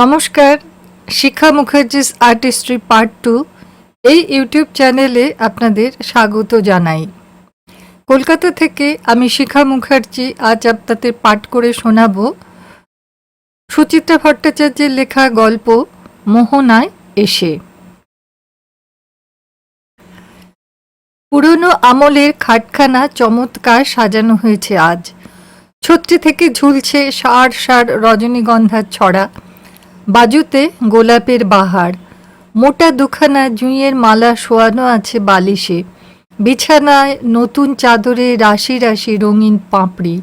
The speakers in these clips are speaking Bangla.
নমস্কার Shiksha Mukherjee's artistry part two এই ইউটিউব চ্যানেলে আপনাদের স্বাগত জানাই। কলকাতা থেকে আমি শিখা মুখার্জি আজ আপনাদের পাঠ করে শোনাব সুচিত্রা ভট্টাচার্যের লেখা গল্প মোহনায় এসে। পুরনো আমলের খাটখানা চমৎকার সাজানো হয়েছে আজ। ছত্রি থেকে ঝুলছে সার সার রজনীগন্ধার ছড়া। বাজুতে গোলাপের বাহার। মোটা দুখানা জুঁইয়ের মালা শোয়ানো আছে বালিশে। বিছানায় নতুন চাদরে রাশি রাশি রঙিন পাঁপড়ি।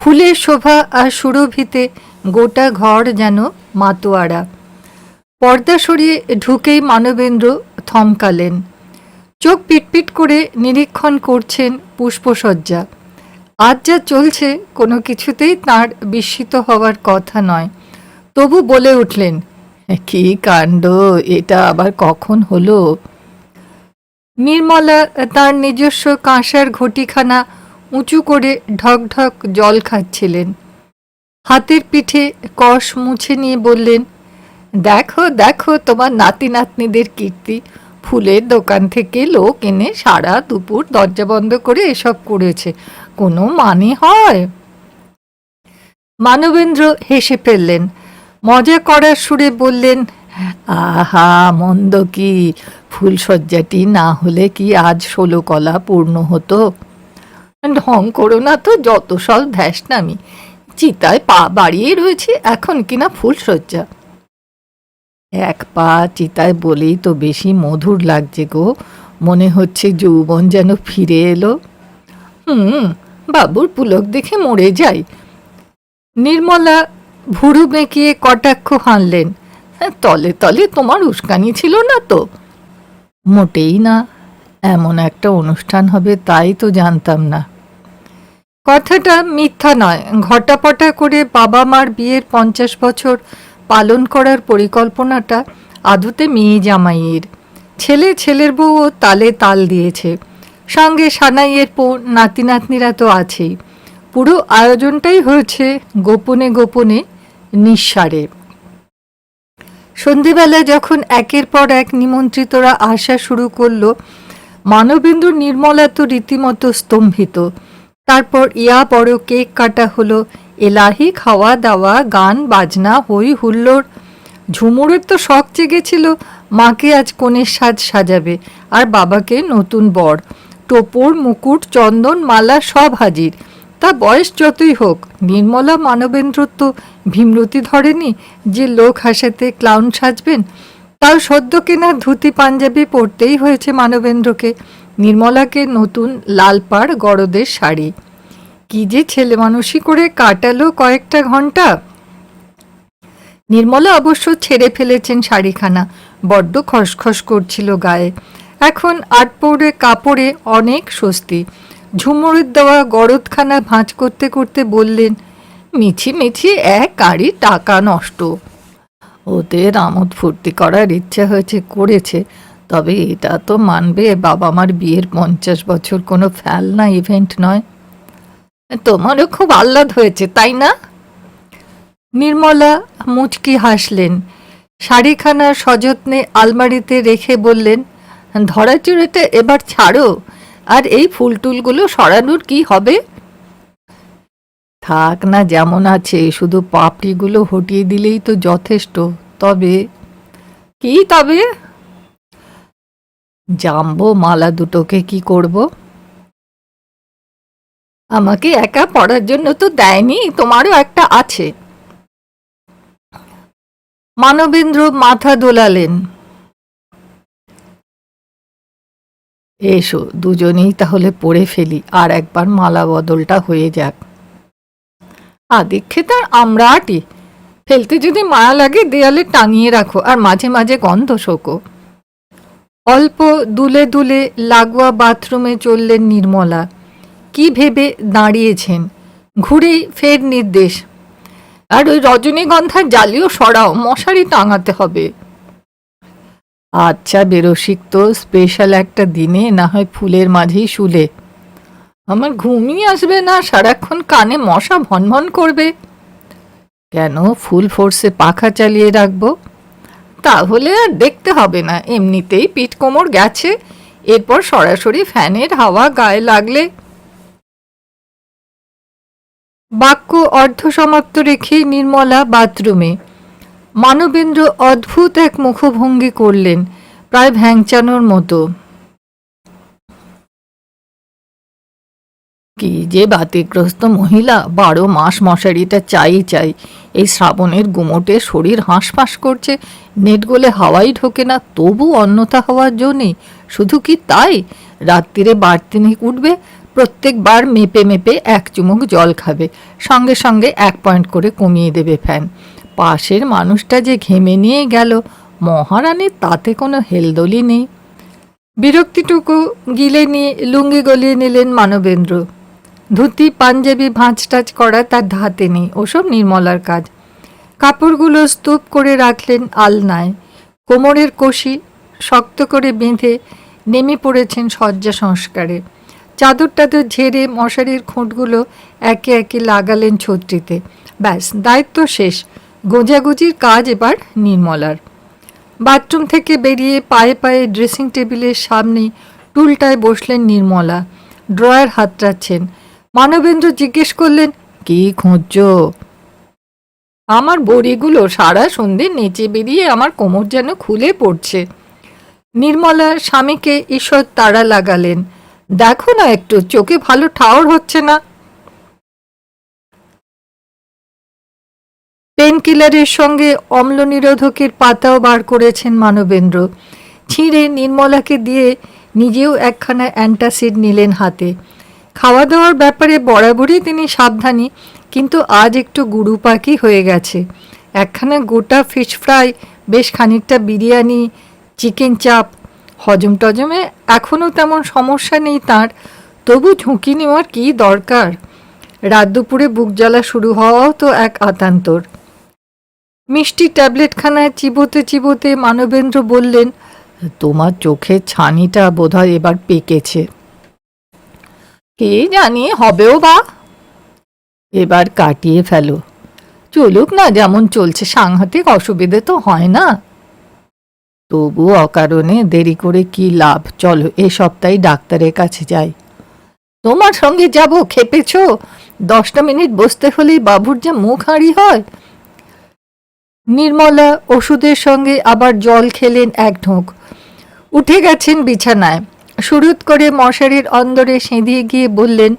ফুলের শোভা আর সুরভিতে গোটা ঘর যেন মাতোয়ারা। পর্দা সরিয়ে ঢুকেই মানবেন্দ্র থমকালেন। চোখ পিটপিট করে নিরীক্ষণ করছেন পুষ্পসজ্জা। আজ যা চলছে কোনো কিছুতেই তার বিস্মিত হওয়ার কথা নয়। তবু বলে উঠলেন, কি কাণ্ড, এটা আবার কখন হলো? নির্মলা তার নিজস্ব কাঁসার ঘটিখানা উঁচু করে ঢক ঢক জল খাচ্ছিলেন। হাতের পিঠে কষ মুছে নিয়ে বললেন, দেখো দেখো তোমার নাতি নাতনিদের কীর্তি। ফুলের দোকান থেকে লোক এনে সারা দুপুর দরজা বন্ধ করে এসব করেছে। কোনো মানে হয়? মানবেন্দ্র হেসে ফেললেন মজা করার সুরে বললেন, আহা, মন্দ কি? ফুলশয্যাটি না হলে কি আজ ষোলো কলা পূর্ণ হতো? ঢং করো না তো, যত সব ধ্যাসনামি চিতায় পা বাড়িয়ে রয়েছে এখন কিনা ফুলশয্যা। এক পা চিতায় বলেই তো বেশি মধুর লাগছে গো। মনে হচ্ছে যৌবন যেন ফিরে এলো। হুম, বাবুর পুলক দেখে মরে যাই। নির্মলা ভুরু বেঁকিয়ে কটাক্ষ হানলেন। "হ্যাঁ, তলে তলে তোমার উস্কানি ছিল না তো? মোটেই না। এমন একটা অনুষ্ঠান হবে তাই তো জানতাম না। কথাটা মিথ্যা নয়। ঘটাপটা করে বাবা মার বিয়ের পঞ্চাশ বছর পালন করার পরিকল্পনাটা আদতে মেয়ে জামাইয়ের। ছেলে ছেলের বউও তালে তাল দিয়েছে। সঙ্গে সানাইয়ের পো নাতি নাতনিরা তো আছেই। পুরো আয়োজনটাই হয়েছে গোপনে গোপনে নিঃসারে। সন্ধেবেলা যখন একের পর এক নিমন্ত্রিতরা আসা শুরু করল মানবেন্দ্র নির্মলা তো রীতিমতো স্তম্ভিত। তারপর ইয়া বড় কেক কাটা হলো, এলাহি খাওয়া দাওয়া, গান, বাজনা, হই হুল্লোড়। ঝুমুরের তো শখ জেগেছিল, মাকে আজ কনের সাজ সাজাবে, আর বাবাকে নতুন বর। টোপর, মুকুট, চন্দন, মালা সব হাজির। তা বয়স যতই হোক, নির্মলা মানবেন্দ্র তো ভীমরতি ধরেনি যে লোক হাসাতে ক্লাউন সাজবেন, তাও সদ্য কেনা ধুতি পাঞ্জাবি পরতেই হয়েছে মানবেন্দ্রকে। নির্মলাকে নতুন লাল পাড় গরদের শাড়ি। কি যে ছেলে মানুষই করে কাটালো কয়েকটা ঘণ্টা নির্মলা অবশ্য ছেড়ে ফেলেছেন শাড়িখানা, বড্ড খসখস করছিল গায়ে। এখন আটপৌরে কাপড়ে অনেক স্বস্তি। ঝুমুরের দেওয়া গরদখানা ভাঁজ করতে করতে বললেন, মিছি মিছি, এক কারি টাকা নষ্ট। ওদের আমোদ ফুর্তি করার ইচ্ছা হয়েছে, করেছে। তবে এটা তো মানবে বাবা মার বিয়ের পঞ্চাশ বছর কোনো ফেলনা ইভেন্ট নয়। তোমারও খুব আহ্লাদ হয়েছে, তাই না? নির্মলা মুচকি হাসলেন, শাড়িখানা সযত্নে আলমারিতে রেখে বললেন, ধরাচুরিতে এবার ছাড়ো। আর এই ফুল টুলগুলো সরানোর কি হবে? থাক না, যেমন আছে, শুধু পাপড়িগুলো হটিয়ে দিলেই তো যথেষ্ট। তবে কি তবে? জাম্বো মালা দুটোকে কি করব? আমাকে একা পড়ার জন্য তো দেয়নি, তোমারও একটা আছে। মানবেন্দ্র মাথা দোলালেন। এসো, দুজনেই তাহলে পড়ে ফেলি, আর একবার মালা বদলটা হয়ে যাক। আদিক্ষে তার আমরা আটি। ফেলতে যদি মায়া লাগে, দেয়ালে টাঙিয়ে রাখো, আর মাঝে মাঝে গন্ধ শোকো। অল্প দুলে দুলে লাগোয়া বাথরুমে চললেন নির্মলা। কি ভেবে দাঁড়িয়েছেন? ঘুরেই ফের নির্দেশ। আর ওই রজনীগন্ধার জালিও সরাও, মশারি টাঙাতে হবে। আচ্ছা বেরসিক তো স্পেশাল একটা দিনে, না হয় ফুলের মাঝেই শুলে। আমার ঘুমই আসবে না, সারাক্ষণ কানে মশা ভনভন করবে। কেন ফুল ফোর্সে পাখা চালিয়ে রাখব? তাহলে আর দেখতে হবে না, এমনিতেই পিঠ কোমর গেছে, এরপর সরাসরি ফ্যানের হাওয়া গায়ে লাগলে। বাক্য অর্ধ সমাপ্ত রেখে নির্মলা বাথরুমে মানবেন্দ্র অদ্ভুত এক মুখভঙ্গি করলেন, প্রায় ভ্যাংচানোর মতো। কি যে বাতিগ্রস্ত মহিলা, বারো মাস মশারিটা চাই চাই। এই শ্রাবণের গুমোটে শরীর হাঁসফাঁস করছে, নেট গলে হাওয়াই ঢোকে না, তবু অন্যথা হওয়ার জন্যে। শুধু কি তাই? রাত্রিরে বাড়তি উঠবে, প্রত্যেকবার মেপে মেপে এক চুমুক জল খাবে, সঙ্গে সঙ্গে এক পয়েন্ট করে কমিয়ে দেবে ফ্যান। পাশের মানুষটা যে ঘেমে নিয়ে গেল মহারানীর তাতে কোনো হেলদোলি নেই। বিরক্তিটুকু গিলে নিয়ে লুঙ্গি গলিয়ে নিলেন মানবেন্দ্র। ধুতি, পাঞ্জাবি ভাঁজ টাচ করা তার ধাতে নেই, ওসব নির্মলার কাজ। কাপড়গুলো স্তূপ করে রাখলেন আলনায়। কোমরের কষি শক্ত করে বেঁধে নেমে পড়েছেন শয্যা সংস্কারে। চাদর টাদর ঝেড়ে মশারির খুঁটগুলো একে একে লাগালেন ছত্রিতে। ব্যাস, দায়িত্ব শেষ। গোজাগুজির কাজ এবার নির্মলার। বাথরুম থেকে বেরিয়ে পায়ে পায়ে ড্রেসিং টেবিলের সামনে টুলটায় বসলেন নির্মলা। ড্রয়ার হাতড়াচ্ছেন। মানবেন্দ্র জিজ্ঞেস করলেন, কি খুঁজছ? আমার বড়িগুলো সারা সন্ধে নেচে বেরিয়ে আমার কোমর যেন খুলে পড়ছে। নির্মলা স্বামীকে ঈশ্বর তাড়া লাগালেন। দেখো না একটু, চোখে ভালো ঠাওর হচ্ছে না? পেনকিলারের সঙ্গে অম্ল নিরোধকের পাতাও বার করেছেন মানবেন্দ্র। ছিঁড়ে নির্মলাকে দিয়ে নিজেও একখানা অ্যান্টাসিড নিলেন হাতে। খাওয়া দাওয়ার ব্যাপারে বরাবরই তিনি সাবধানী, কিন্তু আজ একটু গুরু পাকি হয়ে গেছে। একখানা গোটা ফিশ ফ্রাই, বেশ খানিকটা বিরিয়ানি, চিকেন চাপ হজম টজমে এখনও তেমন সমস্যা নেই তার, তবু ঝুঁকি নেওয়ার কী দরকার? রাত দুপুরে বুক জ্বালা শুরু হওয়াও তো এক আতান্তর। মিষ্টি ট্যাবলেটখানায় চিবোতে চিবোতে মানবেন্দ্র বললেন, তোমার চোখের ছানিটা বোধহয় এবার পেকেছে। কে জানি হবেও বা? এবার কাটিয়ে ফেলো। চলুক না যেমন চলছে, সাংঘাতিক অসুবিধে তো হয় না। তবু অকারণে দেরি করে কি লাভ? চলো, এ সপ্তাহে ডাক্তারের কাছে যাই। তোমার সঙ্গে যাব, খেপেছ? দশটা মিনিট বসতে হলেই বাবুর যে মুখ হাঁড়ি হয় নির্মলা ওষুধের সঙ্গে আবার জল খেলেন এক ঢোক। উঠে গেছেন বিছানায়। শুরুত করে মশারির অন্দরে সেঁধিয়ে গিয়ে বললেন,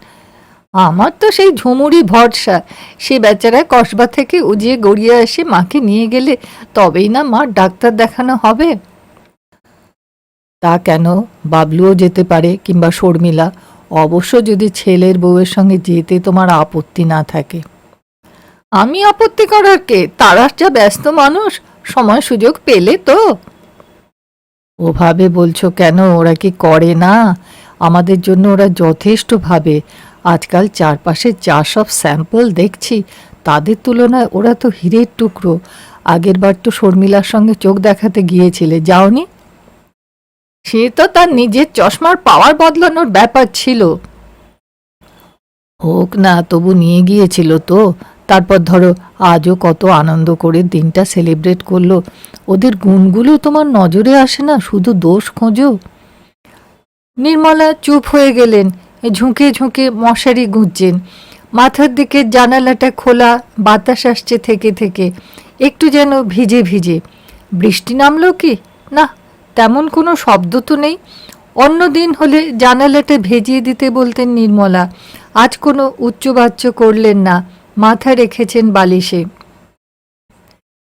আমার তো সেই ঝুমুরি ভরসা। সে বেচারা কসবা থেকে উজিয়ে গড়িয়ে এসে মাকে নিয়ে গেলে তবেই না মার ডাক্তার দেখানো হবে? তা কেন? বাবলুও যেতে পারে কিংবা শর্মিলা। অবশ্য যদি ছেলের বউয়ের সঙ্গে যেতে তোমার আপত্তি না থাকে। আমি আপত্তি করার কে? তারা যা ব্যস্ত মানুষ, সময় সুযোগ পেলে তো। ওভাবে বলছো কেন? ওরা কি করে না? আমাদের জন্য ওরা যথেষ্ট ভাবে। আজকাল চারপাশে যা সব স্যাম্পল দেখছি, তাদের তুলনায় ওরা তো হীরের টুকরো। আগের বার তো শর্মিলার সঙ্গে চোখ দেখাতে গিয়েছিলে, যাওনি? সে তো তার নিজের চশমার পাওয়ার বদলানোর ব্যাপার ছিল। হোক না, তবু নিয়ে গিয়েছিল তো। তারপর ধরো, আজও কত আনন্দ করে দিনটা সেলিব্রেট করল। ওদের গুণগুলো তোমার নজরে আসে না? শুধু দোষ খোঁজো। নির্মলা চুপ হয়ে গেলেন, ঝুঁকে ঝুঁকে মশারি গুঁজছেন। মাথার দিকে জানালাটা খোলা, বাতাস আসছে থেকে থেকে, একটু যেন ভিজে ভিজে। বৃষ্টি নামলো কি? না, তেমন কোনো শব্দ তো নেই। অন্য দিন হলে জানালাটা ভেজিয়ে দিতে বলতেন নির্মলা। আজ কোনো উচ্চবাচ্য করলেন না। মাথা রেখেছেন বালিশে।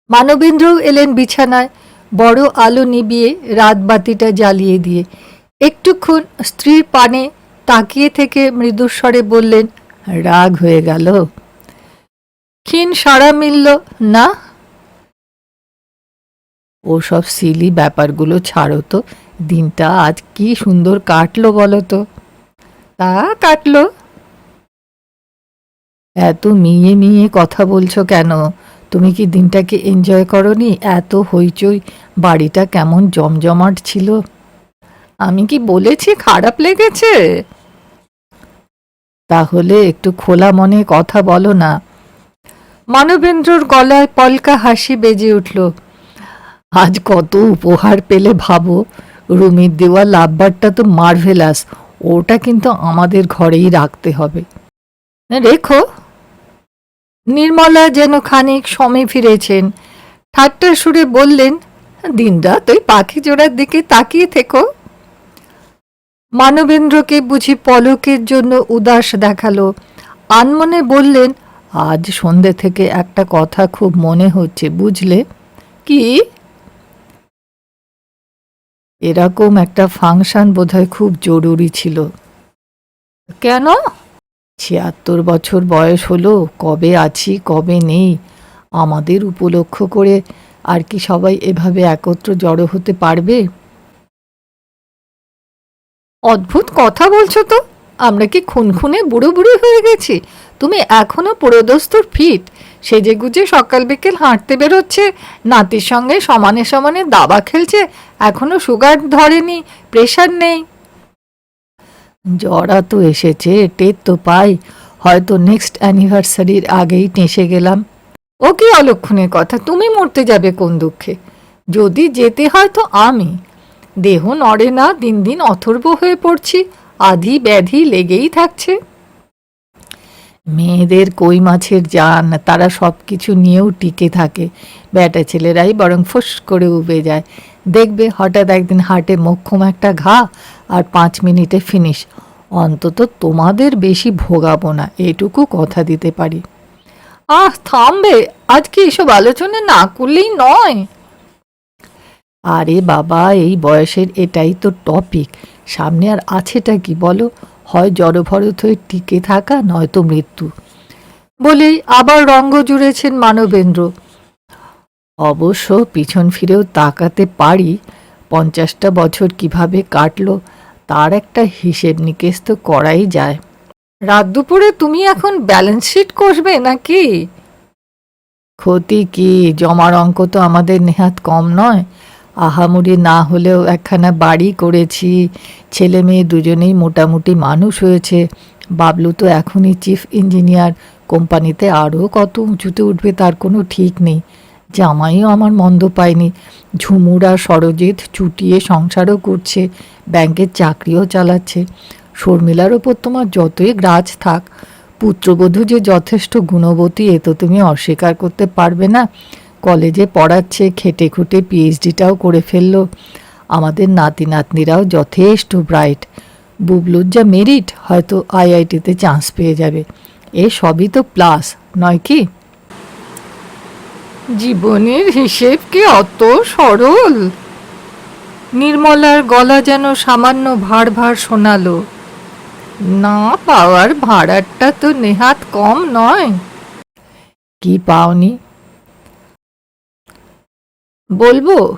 মানবেন্দ্রও এলেন বিছানায়, বড় আলো নিবিয়ে রাত বাতিটা জ্বালিয়ে দিয়ে। একটুক্ষণ স্ত্রীর পানে তাকিয়ে থেকে মৃদুস্বরে বললেন, রাগ হয়ে গেল? ক্ষীণ সাড়া মিলল, না। ওসব সিলি ব্যাপারগুলো ছাড়ো তো, দিনটা আজ কি সুন্দর কাটলো বলো তো? তা কাটলো। এত মিয়ে মিয়ে কথা বলছো কেন? তুমি কি দিনটাকে এনজয় করনি? এত হইচই, বাড়িটা কেমন জমজমাট ছিল? আমি কি বলেছি খারাপ লেগেছে? তাহলে একটু খোলা মনে কথা বলো না। মানবেন্দ্রর গলায় পলকা হাসি বেজে উঠল। আজ কত উপহার পেলে ভাবো, রুমির দেওয়া লাভবারটা তো মার্ভেলাস ওটা কিন্তু আমাদের ঘরেই রাখতে হবে। রেখো। নির্মলা যেন খানিক সময় ফিরেছেন। ঠাট্টার সুরে বললেন, দিনরাত ওই পাখি জোড়ার দিকে তাকিয়ে থেকো। মানবেন্দ্রকে বুঝি পলকের জন্য উদাস দেখাল। আনমনে বললেন, আজ সন্ধে থেকে একটা কথা খুব মনে হচ্ছে, বুঝলে? কি? এরকম একটা ফাংশন বোধহয় খুব জরুরি ছিল। কেন? ছিয়াত্তর বছর বয়স হলো, কবে আছি, কবে নেই? আমাদের উপলক্ষ করে আর কি সবাই এভাবে একত্র জড়ো হতে পারবে? অদ্ভুত কথা বলছো তো। আমরা কি খুনখুনে বুড়ো বুড়ো হয়ে গেছি? তুমি এখনও পুরোদস্তুর ফিট। সেজে গুজে সকাল বিকেল হাঁটতে বেরোচ্ছে, নাতির সঙ্গে সমানে সমানে দাবা খেলছে, এখনও সুগার ধরেনি প্রেশার নেই। জড়া তো এসেছে, টের তো পাই। হয়তো নেক্সট অ্যানিভার্সারির আগেই টেসে গেলাম। ও কি অলক্ষণের কথা? তুমি মরতে যাবে কোন দুঃখে? যদি যেতে হয় তো আমি। দেহ নড়ে না, দিন দিন অথর্ব হয়ে পড়ছি, আধি ব্যাধি লেগেই থাকছে। মেয়েদের কই মাছের জান? তারা সব কিছু নিয়েও টিকে থাকে। ব্যাটা ছেলেরাই বরং ফুস করে উবে যায়। দেখবে হঠাৎ একদিন হাটে মোক্ষম একটা ঘা আর পাঁচ মিনিটে ফিনিশ অন্তত তোমাদের বেশি ভোগাবো না, এটুকু কথা দিতে পারি। আহ, থামবে আজকে এসব আলোচনা না করলেই নয়? আরে বাবা, এই বয়সের এটাই তো টপিক সামনে আর আছেটা কি বলো? হয় জড়ভরত হয়ে টিকে থাকা, নয়তো মৃত্যু। বলেই আবার রঙ্গ জুড়েছেন মানবেন্দ্র। অবশ্য পিছন ফিরেও তাকাতে পারি, পঞ্চাশটা বছর কীভাবে কাটলো, তার একটা হিসেব নিকেশ তো করাই যায়। রাত দুপুরে তুমি এখন ব্যালেন্স শিট কষবে নাকি? ক্ষতি কি? জমার অঙ্ক তো আমাদের নেহাত কম নয়। আহামুড়ি না হলেও একখানা বাড়ি করেছি, ছেলে মেয়ে দুজনেই মোটামুটি মানুষ হয়েছে। বাবলু তো এখনই চিফ ইঞ্জিনিয়ার কোম্পানিতে আরও কত উঁচুতে উঠবে তার কোনো ঠিক নেই। জামাইও আমার মন্দ পায়নি। ঝুমুরা, সরজিৎ চুটিয়ে সংসারও করছে, ব্যাংকের চাকরিও চালাচ্ছে। শর্মিলার ওপর তোমার যতই গ্রাজ থাক, পুত্রবধূ যে যথেষ্ট গুণবতী, এ তো তুমি অস্বীকার করতে পারবে না। কলেজে পড়াচ্ছে, খেটে খুঁটে পিএইচডিটাও করে ফেলল। আমাদের নাতি নাতনিরাও যথেষ্ট ব্রাইট। বুবলুর যা মেরিট, হয়তো আইআইটিতে চান্স পেয়ে যাবে। এ সবই তো প্লাস, নয় কি? জীবনের হিসেব কি অত সরল? নির্মলার গলা যেন সামান্য ভার ভার শোনালো। না পাওয়ার ভাড়াটা তো নেহাত কম নয়। কি পাওনি? বলব,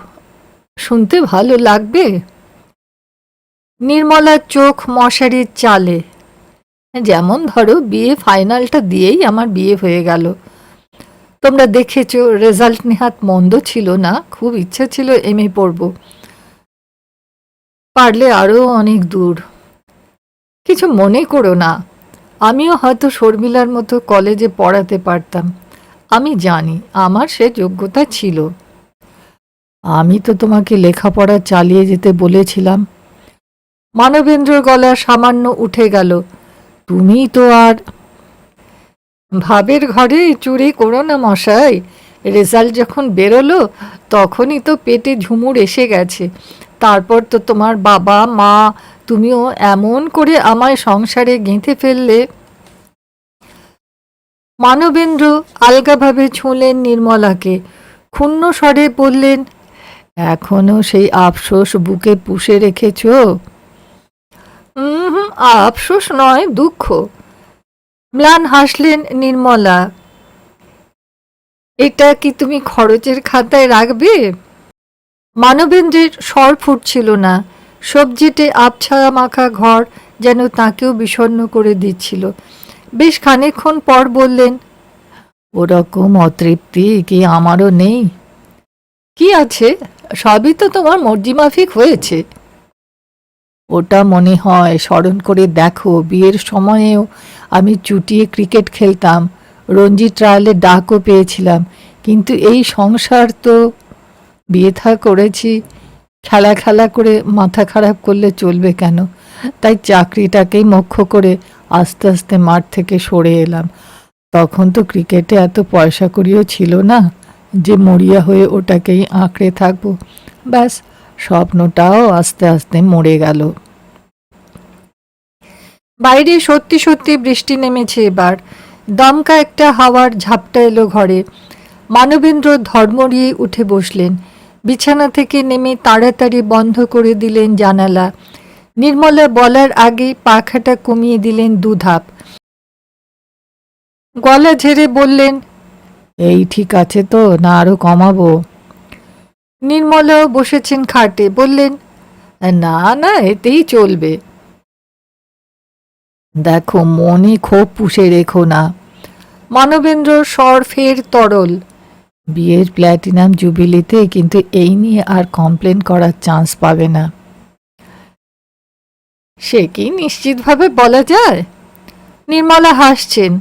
শুনতে ভালো লাগবে। নির্মলার চোখ মশারির চালে। যেমন ধরো বিয়ে ফাইনালটা দিয়েই আমার বিয়ে হয়ে গেল। তোমরা দেখেছ রেজাল্ট নেহাত মন্দ ছিল না, খুব ইচ্ছা ছিল এম এ পড়ব। পারলে আরও অনেক দূর। কিছু মনে করো না, আমিও হয়তো শর্মিলার মতো কলেজে পড়াতে পারতাম। আমি জানি, আমার সে যোগ্যতা ছিল। আমি তো তোমাকে লেখাপড়া চালিয়ে যেতে বলেছিলাম। মানবেন্দ্রর গলা সামান্য উঠে গেল। তুমি তো আর ভাবের ঘরে চুরি করো না মশাই। রেজাল্ট যখন বেরোলো, তখনই তো পেটে ঝুমুর এসে গেছে। তারপর তো তোমার বাবা, মা, তুমিও এমন করে আমায় সংসারে গেঁথে ফেললে। মানবেন্দ্র আলগাভাবে ছুঁলেন নির্মলাকে। ক্ষুণ্ণ স্বরে বললেন, এখনও সেই আফসোস বুকে পুষে রেখেছ? আফসোস নয়, দুঃখ। ম্লান হাসলেন নির্মলা। এটা কি তুমি খরচের খাতায় রাখবে? মানবেন্দ্রের স্বর ফুটছিল না। সবজিতে আবছায়া মাখা ঘর যেন তাকেও বিষণ্ণ করে দিচ্ছিল। বেশ খানিকক্ষণ পর বললেন, ওরকম অতৃপ্তি কি আমারও নেই? কি আছে? সবই তো তোমার মর্জি মাফিক হয়েছে। ওটা মনে হয়, স্মরণ করে দেখো। বিয়ের সময়েও আমি চুটিয়ে ক্রিকেট খেলতাম, রঞ্জি ট্রায়ালে ডাকও পেয়েছিলাম। কিন্তু এই সংসার তো বিয়ে থা করেছি, খেলা খেলা করে মাথা খারাপ করলে চলবে কেন? তাই চাকরিটাকেই মুখ্য করে আস্তে আস্তে মাঠ থেকে সরে এলাম। তখন তো ক্রিকেটে এত পয়সা করিও ছিল না যে মরিয়া হয়ে ওটাকেই আঁকড়ে থাকব। ব্যাস, স্বপ্নটাও আস্তে আস্তে মরে গেল। বাইরে সত্যি সত্যি বৃষ্টি নেমেছে এবার। দমকা একটা হাওয়ার ঝাপটা এলো ঘরে। মানবেন্দ্র ধর্মরিয়ে উঠে বসলেন। বিছানা থেকে নেমে তাড়াতাড়ি বন্ধ করে দিলেন জানালা। নির্মলা বলার আগে পাখাটা কমিয়ে দিলেন দুধাপ। গলা ঝেড়ে বললেন এই ঠিক আছে তো না আরও কমাবো? নির্মলাও বসেছেন খাটে। বললেন না না এতেই চলবে। দেখো, মনে ক্ষোভ পুষে রেখো না। মানবেন্দ্র স্বর ফের তরল। বিয়ের প্ল্যাটিনাম জুবিলিতে কিন্তু এই নিয়ে আর কমপ্লেন করার চান্স পাবে না। সে কি নিশ্চিতভাবে বলা যায়? নির্মলা হাসছেন।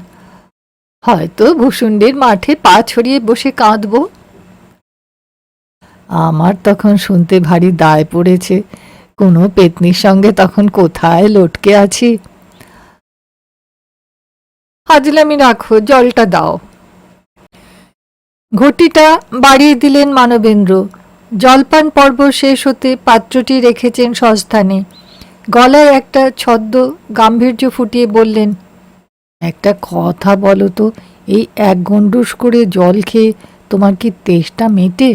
হয়তো ভূষুণ্ডের মাঠে পা ছড়িয়ে বসে কাঁদব। আমার তখন শুনতে ভারী দায় পড়েছে। কোনো পেতনির সঙ্গে তখন কোথায় লটকে আছি? হাজলামি রাখো, জলটা দাও। ঘটিটা বাড়িয়ে দিলেন মানবেন্দ্র। জলপান পর্ব শেষ হতে পাত্রটি রেখেছেন সস্থানে। গলায় একটা ছদ্ম গাম্ভীর্য ফুটিয়ে বললেন, একটা কথা বলো তো, এই এক গন্ডুস করে জল খেয়ে তোমার কি তেষ্টা মেটে?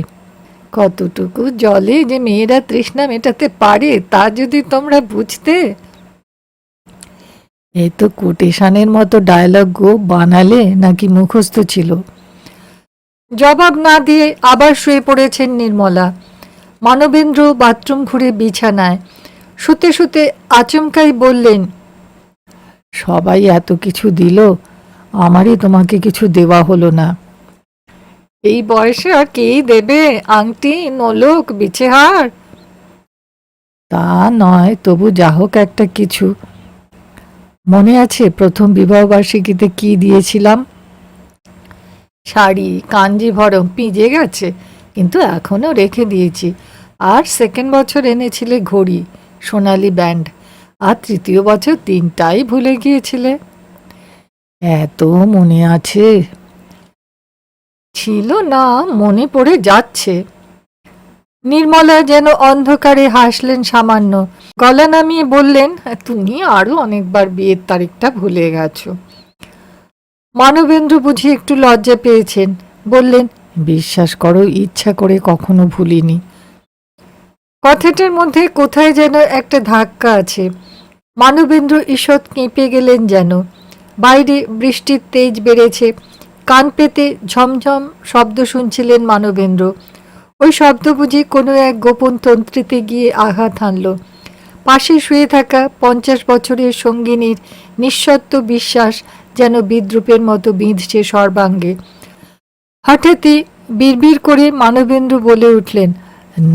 কতটুকু জলে যে মেয়েরা তৃষ্ণা মেটাতে পারে তা যদি তোমরা বুঝতে? এ তো কোটেশনের মতো ডায়লগ গো বানালে নাকি মুখস্থ ছিল। জবাব না দিয়ে আবার শুয়ে পড়েছেন নির্মলা। মানবেন্দ্র বাথরুম ঘুরে বিছানায়। শুতে শুতে আচমকাই বললেন, সবাই এত কিছু দিল, আমারই তোমাকে কিছু দেওয়া হলো না। এই বয়সে আর কে দেবে, আংটি, নলক, বিছেহার? তা নয়, তবু যা হোক একটা কিছু। মনে আছে প্রথম বিবাহবার্ষিকীতে কি দিয়েছিলাম? শাড়ি, কাঞ্জি ভরম পিজে গেছে, কিন্তু এখনও রেখে দিয়েছি। আর সেকেন্ড বছর এনেছিলে ঘড়ি, সোনালি ব্যান্ড, আর তৃতীয় বছর তিনটাই ভুলে গিয়েছিলে। এত মনে আছে। ছিল না, মনে পড়ে যাচ্ছে। নির্মলা যেন অন্ধকারে হাসলেন সামান্য। গলা নামিয়ে বললেন, তুমি আরও অনেকবার বিয়ের তারিখটা ভুলে গেছো। মানবেন্দ্র বুঝি একটু লজ্জা পেয়েছেন। বললেন, বিশ্বাস করো, ইচ্ছা করে কখনো ভুলিনি। কথাটার মধ্যে কোথায় যেন একটা ধাক্কা আছে। মানবেন্দ্র ঈষৎ কেঁপে গেলেন যেন। বাইরে বৃষ্টির তেজ বেড়েছে। কান পেতে ঝমঝম শব্দ শুনছিলেন মানবেন্দ্র। ওই শব্দ বুঝি কোনো এক গোপন তন্ত্রীতে গিয়ে আঘাত হানল। পাশে শুয়ে থাকা পঞ্চাশ বছরের সঙ্গিনীর নিঃসত্ব বিশ্বাস যেন বিদ্রুপের মতো বিঁধছে সর্বাঙ্গে। হঠাৎই বিড়বিড় করে মানবেন্দ্র বলে উঠলেন,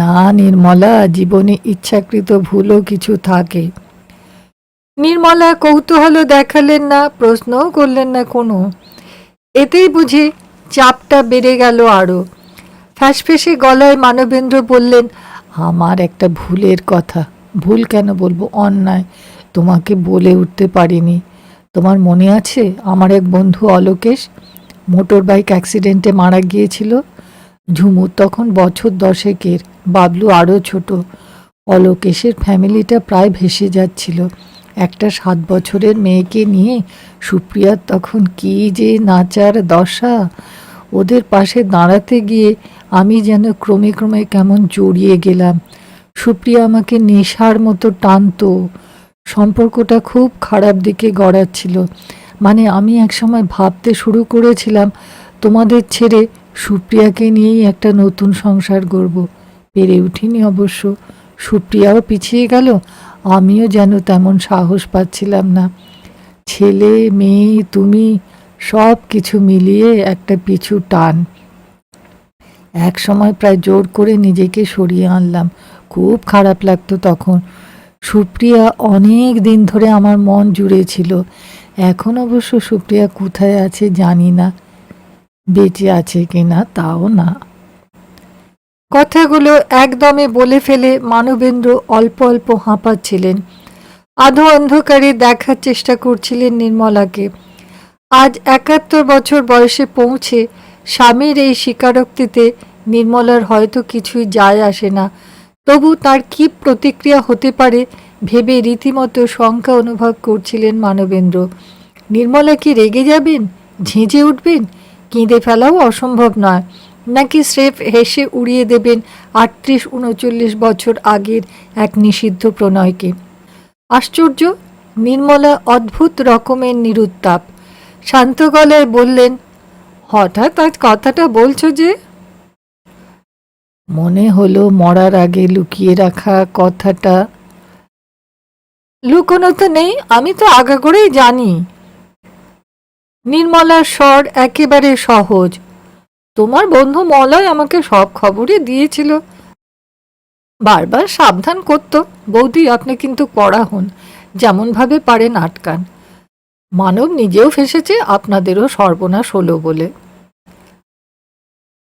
না নির্মলা, জীবনে ইচ্ছাকৃত ভুলও কিছু থাকে। নির্মলা কৌতূহল দেখালেন না, প্রশ্নও করলেন না কোনো। এতেই বুঝি চাপটা বেড়ে গেল আরও। ফ্যাসফেসে গলায় মানবেন্দ্র বললেন, আমার একটা ভুলের কথা। ভুল কেন বলব? অন্যায়। তোমাকে বলে উঠতে পারিনি। তোমার মনে আছে? আমার এক বন্ধু অলোকেশ মোটর বাইক অ্যাক্সিডেন্টে মারা গিয়েছিল। ঝুমুর তখন বছর দশেকের। বাবলু আরও ছোট। অলোকেশের ফ্যামিলিটা প্রায় ভেসে যাচ্ছিল। একটা সাত বছরের মেয়েকে নিয়ে সুপ্রিয়ার তখন কি যে নাচার দশা। ওদের পাশে দাঁড়াতে গিয়ে আমি যেন ক্রমে ক্রমে কেমন জড়িয়ে গেলাম। সুপ্রিয়া আমাকে নেশার মতো টানতো। সম্পর্কটা খুব খারাপ দিকে গড়াচ্ছিল। মানে আমি একসময় ভাবতে শুরু করেছিলাম, তোমাদের ছেড়ে সুপ্রিয়াকে নিয়েই একটা নতুন সংসার গড়ব। পেরে উঠিনি অবশ্য। সুপ্রিয়াও পিছিয়ে গেল, আমিও যেন তেমন সাহস পাচ্ছিলাম না। ছেলে, মেয়ে, তুমি, সব কিছু মিলিয়ে একটা পিছু টান। এক সময় প্রায় জোর করে নিজেকে সরিয়ে আনলাম। খুব খারাপ লাগতো তখন। সুপ্রিয়া অনেক দিন ধরে আমার মন জুড়ে ছিল। এখন অবশ্য সুপ্রিয়া কোথায় আছে জানি না, বেঁচে আছে কিনা তাও না। কথাগুলো একদমে বলে ফেলে মানবেন্দ্র অল্প অল্প হাঁপাচ্ছিলেন। আধো অন্ধকারে দেখার চেষ্টা করছিলেন নির্মলাকে। আজ একাত্তর বছর বয়সে পৌঁছে স্বামীর এই স্বীকারোক্তিতে নির্মলার হয়তো কিছুই যায় আসে না। তবু তার কি প্রতিক্রিয়া হতে পারে ভেবে রীতিমতো শঙ্কা অনুভব করছিলেন মানবেন্দ্র। নির্মলা কি রেগে যাবেন? ঝেঁঝে উঠবেন? কেঁদে ফেলাও অসম্ভব নয়। নাকি স্রেফ হেসে উড়িয়ে দেবেন আটত্রিশ উনচল্লিশ বছর আগের এক নিষিদ্ধ প্রণয়কে? আশ্চর্য, নির্মলা অদ্ভুত রকমের নিরুত্তাপ। শান্ত গলায় বললেন, হঠাৎ আজ কথাটা বলছো যে মনে হলো মরার আগে লুকিয়ে রাখা কথাটা। লুকোনো তো নেই, আমি তো আগা করেই জানি। নির্মলার স্বর একেবারে সহজ। তোমার বন্ধু মলয় আমাকে সব খবরই দিয়েছিল। বারবার সাবধান করতো। বৌদি, আপনি কিন্তু কড়া হন, যেমনভাবে পারেন আটকান। মানব নিজেও ফেসেছে, আপনাদেরও সর্বনাশ হলো বলে।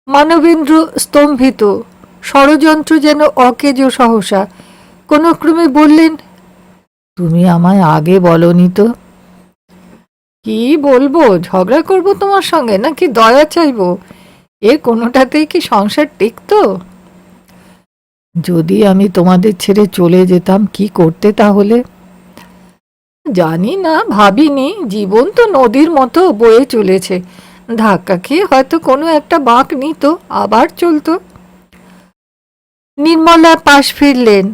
মানবেন্দ্র স্তম্ভিত। ষড়যন্ত্র যেন অকেজ সহসা। কোনো ক্রমে বললেন, তুমি আমায় আগে বলনি তো? কি বলব? ঝগড়া করব তোমার সঙ্গে? নাকি দয়া চাইব? এর কোনোটাতেই কি সংসার টিকতো? যদি আমি তোমাদের ছেড়ে চলে যেতাম, কি করতে তাহলে? জানি না, ভাবিনি। জীবন তো নদীর মতো বয়ে চলেছে। ধাক্কা খেয়ে হয়তো কোনো একটা বাঁক নিত, আবার চলতো। নির্মলা পাশ ফিরলেন।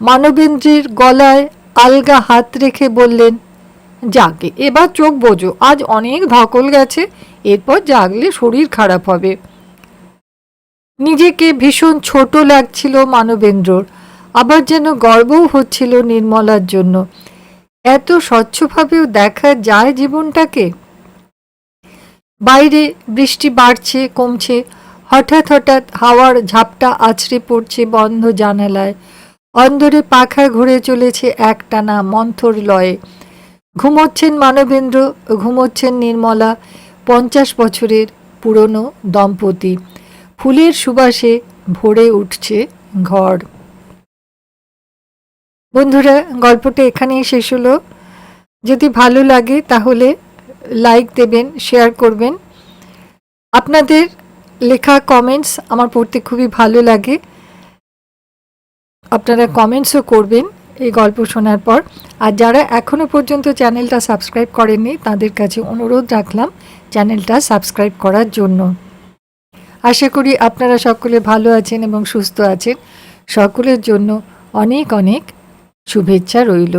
মানবেন্দ্রের গলায় আলগা হাত রেখে বললেন যাকে এবার চোখ বোঝো, আজ অনেক ধকল গেছে, এরপর জাগলে শরীর খারাপ হবে। নিজেকে ভীষণ ছোট লাগছিল মানবেন্দ্রর, আবার যেন গর্বও হচ্ছিল নির্মলার জন্য। এত স্বচ্ছভাবেও দেখা যায় জীবনটাকে? বাইরে বৃষ্টি বাড়ছে, কমছে হঠাৎ হঠাৎ হাওয়ার ঝাপটা আছড়ে পড়ছে বন্ধ জানালায়। অন্দরে পাখা ঘুরে চলেছে একটানা মন্থর লয়ে ঘুমোচ্ছেন মানবেন্দ্র, ঘুমোচ্ছেন নির্মলা, পঞ্চাশ বছরের পুরনো দম্পতি। ফুলের সুবাসে ভরে উঠছে ঘর। বন্ধুরা, গল্পটা এখানেই শেষ হলো। যদি ভালো লাগে তাহলে লাইক দেবেন, শেয়ার করবেন। আপনাদের লেখা কমেন্টস আমার পড়তে খুবই ভালো লাগে। আপনারা কমেন্টসও করবেন এই গল্প শোনার পর। আর যারা এখনও পর্যন্ত চ্যানেলটা সাবস্ক্রাইব করেননি, তাদের কাছে অনুরোধ রাখলাম চ্যানেলটা সাবস্ক্রাইব করার জন্য। আশা করি আপনারা সকলে ভালো আছেন এবং সুস্থ আছেন। সকলের জন্য অনেক অনেক শুভেচ্ছা রইল।